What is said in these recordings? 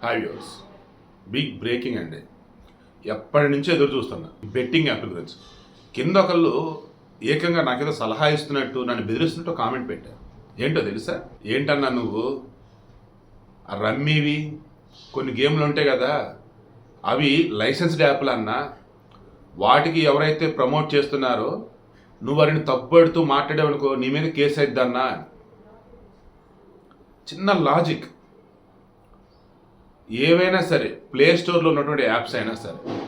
Hi viewers big breaking అండి ఎప్పటి నుంచో ఎదురు చూస్తున్నా. బెట్టింగ్ యాప్ గురించి. కింద ఒకళ్ళు ఏకంగా నాకేదో సలహా ఇస్తున్నట్టు నన్ను బెదిరిస్తున్నట్టు కామెంట్ పెట్టారు ఏంటో తెలుసా? ఏంటన్నా నువ్వు? రమ్మీవి కొన్ని గేమ్లు ఉంటాయి కదా అవి లైసెన్స్డ్ యాప్లు అన్నా వాటికి ఎవరైతే ప్రమోట్ చేస్తున్నారో నువ్వు వారిని తప్పుపడుతూ మాట్లాడేవనుకో నీ మీద కేసు అయిద్దన్నా చిన్న లాజిక్ ఏవైనా సరే ప్లే స్టోర్లో ఉన్నటువంటి యాప్స్ అయినా సరే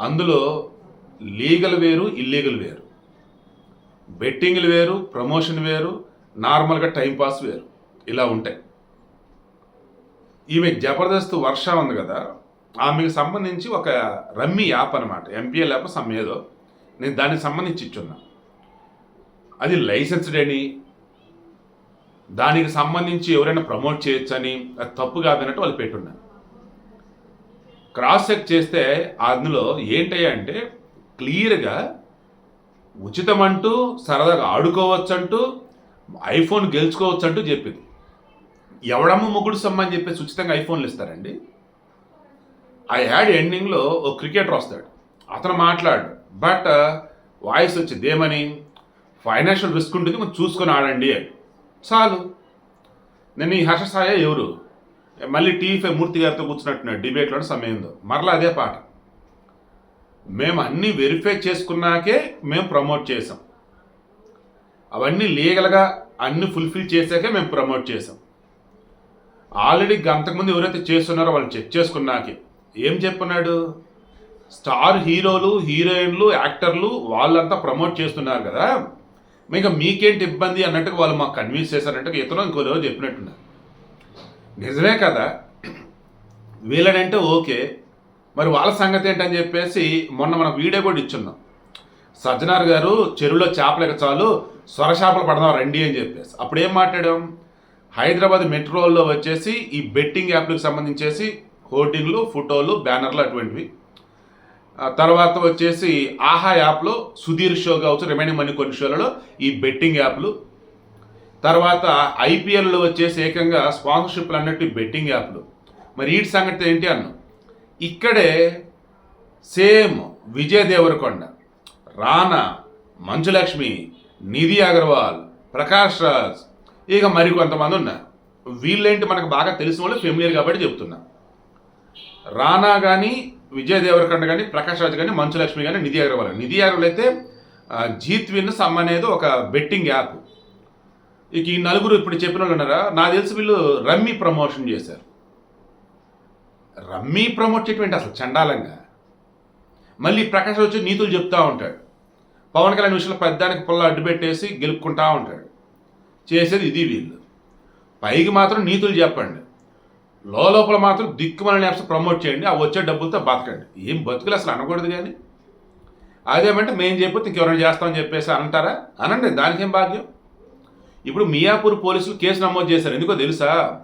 అందులో లీగల్ వేరు ఇల్లీగల్ వేరు. బెట్టింగ్లు వేరు ప్రమోషన్ వేరు నార్మల్గా టైంపాస్ వేరు. ఇలా ఉంటాయి. ఈమె జబర్దస్త్ వర్ష ఉంది కదా ఆమెకు సంబంధించి ఒక రమ్మీ యాప్ అనమాట ఎంపీఎల్ యాప్ సమ్ ఏదో. నేను దానికి సంబంధించి ఇచ్చున్నా. అది లైసెన్స్డ్ అని దానికి సంబంధించి ఎవరైనా ప్రమోట్ చేయొచ్చని అది తప్పు కాదన్నట్టు వాళ్ళు పెట్టున్నారు. క్రాస్ చెక్ చేస్తే అందులో ఏంటయ్యా అంటే క్లియర్గా ఉచితమంటూ సరదాగా ఆడుకోవచ్చంటూ ఐఫోన్ గెలుచుకోవచ్చు అంటూ చెప్పింది. ఎవడమ్మ ముగ్గుడు సమ్మని చెప్పేసి ఉచితంగా ఐఫోన్లు ఇస్తారండి? ఆ యాడ్ ఎండింగ్లో ఓ క్రికెటర్ వస్తాడు. అతను మాట్లాడు బట్ వాయిస్ వచ్చింది ఏమని ఫైనాన్షియల్ రిస్క్ ఉంటుంది కొంచెం చూసుకొని ఆడండి అని. చాలు. నేను ఈ హర్ష సాయ ఎవరు మళ్ళీ టీవీ ఫైవ్ మూర్తి గారితో కూర్చున్నట్టున్నాడు. డిబేట్లో సమయంలో మరలా అదే పాట. మేము అన్నీ వెరిఫై చేసుకున్నాకే మేము ప్రమోట్ చేసాం అవన్నీ లీగల్గా అన్ని ఫుల్ఫిల్ చేశాకే మేము ప్రమోట్ చేసాం ఆల్రెడీ అంతకుముందు ఎవరైతే చేస్తున్నారో వాళ్ళు చెక్ చేసుకున్నాకే. ఏం చెప్పున్నాడు స్టార్ హీరోలు హీరోయిన్లు యాక్టర్లు వాళ్ళంతా ప్రమోట్ చేస్తున్నారు కదా. ఇంకా మీకేంటి ఇబ్బంది అన్నట్టుగా వాళ్ళు మాకు కన్విన్స్ చేశారంటే ఇతను ఇంకో రోజు చెప్పినట్టున్నారు. నిజమే కదా? వీళ్ళనంటే ఓకే. మరి వాళ్ళ సంగతి ఏంటని చెప్పేసి మొన్న మనం వీడియో కూడా ఇచ్చున్నాం. సజ్జనార్ గారు చెరువులో చేపలక చాలు స్వరశాపలు పడదాం రండి అని చెప్పేసి. అప్పుడు ఏం మాట్లాడాం? హైదరాబాద్ మెట్రోల్లో వచ్చేసి ఈ బెట్టింగ్ యాప్లకు సంబంధించేసి హోర్డింగ్లు ఫోటోలు బ్యానర్లు అటువంటివి తర్వాత వచ్చేసి ఆహా యాప్లో సుధీర్ షో కావచ్చు రిమైనింగ్ మనీ కొన్ని షోలలో ఈ బెట్టింగ్ యాప్లు. తర్వాత ఐపీఎల్లో వచ్చేసి ఏకంగా స్పాన్సర్షిప్లు అన్నట్టు ఈ బెట్టింగ్ యాప్లు. మరి వీటి సంగతి ఏంటి అన్న? ఇక్కడే సేమ్ విజయ్ దేవరకొండ రానా మంచులక్ష్మి నిధి అగర్వాల్ ప్రకాష్ రాజ్ ఇక మరికొంతమంది ఉన్నారు. వీళ్ళేంటి మనకు బాగా తెలిసిన వాళ్ళు ఫెమిలియర్ కాబట్టి చెప్తున్నా. రానా కానీ విజయ్ దేవరకొండ కానీ ప్రకాష్ రాజ్ కానీ మంచులక్ష్మి కానీ నిధి అగర్వాల్. నిధి అగర్వాల్ అయితే జీత్విన్ జీత్ సమ్ అనేది ఒక బెట్టింగ్ యాప్. ఇక ఈ నలుగురు ఇప్పుడు చెప్పిన వాళ్ళు ఉన్నారా? నా తెలిసి వీళ్ళు రమ్మీ ప్రమోషన్ చేశారు. రమ్మీ ప్రమోట్ చేయటం అసలు చండాలంగా. మళ్ళీ ప్రకాష్ వచ్చి నీతులు చెప్తూ ఉంటాడు. పవన్ కళ్యాణ్ విషయంలో పెద్దానికి పుల్ల అడ్డు పెట్టేసి గెలుపుకుంటా ఉంటాడు. చేసేది ఇది వీళ్ళు. పైకి మాత్రం నీతులు చెప్పండి. లోపల మాత్రం దిక్కుమలని యాప్స్ ప్రమోట్ చేయండి. ఆ వచ్చే డబ్బులతో బతకండి. ఏం బతుకులు అసలు అనకూడదు కానీ. అదేమంటే మేము చెప్పితే ఇంకెవరైనా చేస్తామని చెప్పేసి అంటారా? అనండి దానికేం భాగ్యం? ఇప్పుడు మియాపూర్ పోలీసులు కేసు నమోదు చేశారు. ఎందుకో తెలుసా?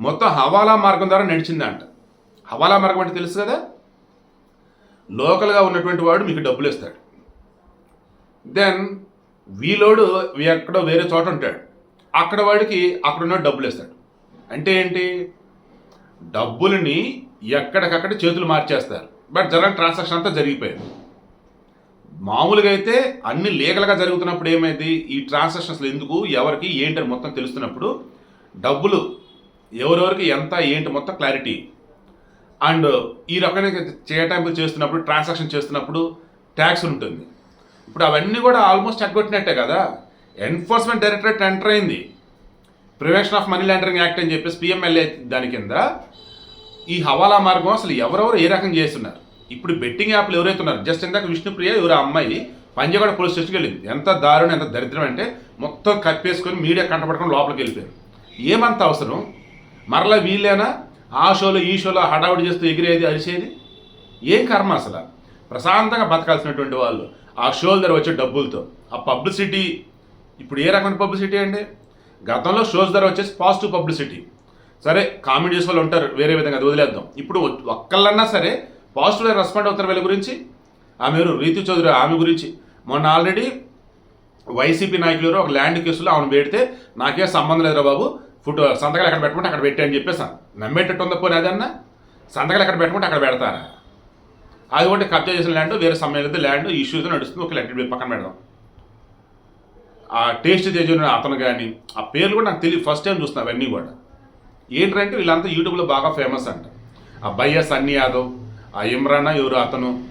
మొత్తం హవాలా మార్గం ద్వారా నడిచిందంట. హవాలా మార్గం అంటే తెలుసు కదా? లోకల్గా ఉన్నటువంటి వాడు మీకు డబ్బులు ఇస్తాడు. దెన్ వీలోడు ఎక్కడో వేరే చోట ఉంటాడు. అక్కడ వాడికి అక్కడ ఉన్న డబ్బులు ఇస్తాడు. అంటే ఏంటి? డబ్బులని ఎక్కడికక్కడ చేతులు మార్చేస్తారు. బట్ జరగని ట్రాన్సాక్షన్ అంతా జరిగిపోయింది. మామూలుగా అయితే అన్ని లీగల్గా జరుగుతున్నప్పుడు ఏమైంది? ఈ ట్రాన్సాక్షన్స్ ఎందుకు? ఎవరికి? ఏంటి అని మొత్తం తెలుస్తున్నప్పుడు డబ్బులు ఎవరెవరికి ఎంత ఏంటి మొత్తం క్లారిటీ. అండ్ ఈ రకంగా చేయటానికి చేస్తున్నప్పుడు ట్రాన్సాక్షన్ చేస్తున్నప్పుడు ట్యాక్స్ ఉంటుంది. ఇప్పుడు అవన్నీ కూడా ఆల్మోస్ట్ ఎగ్గొట్టినట్టే కదా. ఎన్ఫోర్స్మెంట్ డైరెక్టరేట్ ఎంటర్ అయింది. Prevention of money laundering act అని చెప్పేసి పిఎంఎల్ఏ దాని కింద ఈ హవాలా మార్గం అసలు ఎవరెవరు ఏ రకం చేస్తున్నారు? ఇప్పుడు బెట్టింగ్ యాప్లు ఎవరైతే ఉన్నారు జస్ట్ ఇందాక విష్ణుప్రియ ఎవరు అమ్మాయి పంజాగడ పోలీస్ స్టేషన్కి వెళ్ళింది. ఎంత దారుణం ఎంత దరిద్రం అంటే మొత్తం కప్పేసుకొని మీడియా కంటపడకుండా లోపలికి వెళ్ళిపోయారు. ఏమంత అవసరం? మరలా వీళ్ళేనా? ఆ షోలో ఈ షోలో హడావుడి చేస్తూ ఎగిరేది అరిసేది? ఏం కర్మ అసలు? ప్రశాంతంగా బతకాల్సినటువంటి వాళ్ళు ఆ షోల దగ్గర వచ్చే డబ్బులతో. ఆ పబ్లిసిటీ ఇప్పుడు ఏ రకమైన పబ్లిసిటీ అండి? గతంలో షోస్ ధర వచ్చేసి పాజిటివ్ పబ్లిసిటీ. సరే కామెంట్ చేసే వాళ్ళు ఉంటారు వేరే విధంగా అది వదిలేద్దాం. ఇప్పుడు ఒక్కళ్ళన్నా సరే పాజిటివ్గా రెస్పాండ్ అవుతారు వీళ్ళ గురించి. ఆమె రీతి చౌదరి ఆమె గురించి. మొన్న ఆల్రెడీ వైసీపీ నాయకులు ఒక ల్యాండ్ కేసులో ఆమెను పెడితే నాకే సంబంధం లేదురా బాబు. ఫోటో సంతకాలు ఎక్కడ పెట్టుకుంటే అక్కడ పెట్టే అని చెప్పేసాను నమ్మేటట్టు ఉందా పోనీ అదన్నా? సంతకాలు ఎక్కడ పెట్టుకుంటే అక్కడ పెడతారా? అది ఒకటి కబ్జా చేసిన ల్యాండ్ వేరే సమయం ల్యాండ్ ఇష్యూస్ నడుస్తుంది. ఒక లెటర్ పక్కన పెడదాం. ఆ టేస్ట్ చేసిన అతను కానీ ఆ పేర్లు కూడా నాకు తెలియదు ఫస్ట్ టైం చూస్తున్నా అవన్నీ కూడా. ఏంటంటే వీళ్ళంతా యూట్యూబ్లో బాగా ఫేమస్ అంట. ఆ బయ్య సన్నీ యాదవ్ ఆ ఇమ్రాన్ ఎవరు అతను?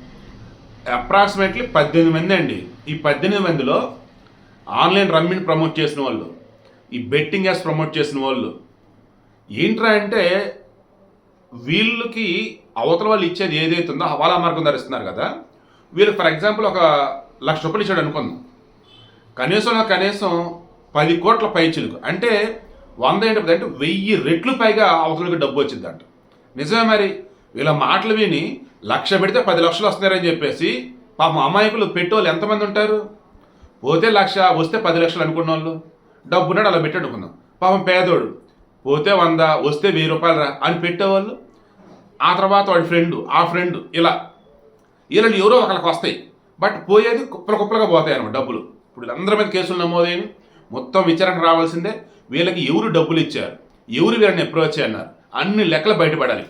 అప్రాక్సిమేట్లీ పద్దెనిమిది మంది అండి. ఈ పద్దెనిమిది మందిలో ఆన్లైన్ రమ్మిని ప్రమోట్ చేసిన వాళ్ళు ఈ బెట్టింగ్ యాప్స్ ప్రమోట్ చేసిన వాళ్ళు ఏంట్రా అంటే వీళ్ళకి అవతల వాళ్ళు ఇచ్చేది ఏదైతే ఉందో హవాలా మార్గం ధరిస్తున్నారు కదా. వీళ్ళు ఫర్ ఎగ్జాంపుల్ ఒక లక్ష రూపాయలు ఇచ్చాడు అనుకుందాం. కనీసం కనీసం పది కోట్ల పైచిలుకు. అంటే వంద ఏంటి అంటే వెయ్యి రెట్లు పైగా అవతలకి డబ్బు వచ్చిందంట. నిజమే మరి? వీళ్ళ మాటలు విని లక్ష పెడితే పది లక్షలు వస్తున్నారని చెప్పేసి పాపం అమాయకులు పెట్టేవాళ్ళు ఎంతమంది ఉంటారు? పోతే లక్ష వస్తే పది లక్షలు అనుకున్న వాళ్ళు డబ్బు ఉన్నాడు అలా పెట్టి పాపం పేదోడు. పోతే వంద వస్తే వెయ్యి రూపాయలు రా అని పెట్టేవాళ్ళు. ఆ తర్వాత వాడి ఫ్రెండ్ ఆ ఫ్రెండ్ ఇలా. ఇలా ఎవరో ఒకరికి వస్తాయి. బట్ పోయేది కుప్పల కుప్పలుగా పోతాయి అనమాట డబ్బులు. ఇప్పుడు అందరి మీద కేసులు నమోదైన మొత్తం విచారణ రావాల్సిందే. వీళ్ళకి ఎవరు డబ్బులు ఇచ్చారు? ఎవరు వీళ్ళని అప్రోచ్ అన్నారు అన్ని లెక్కలు బయటపడాలి.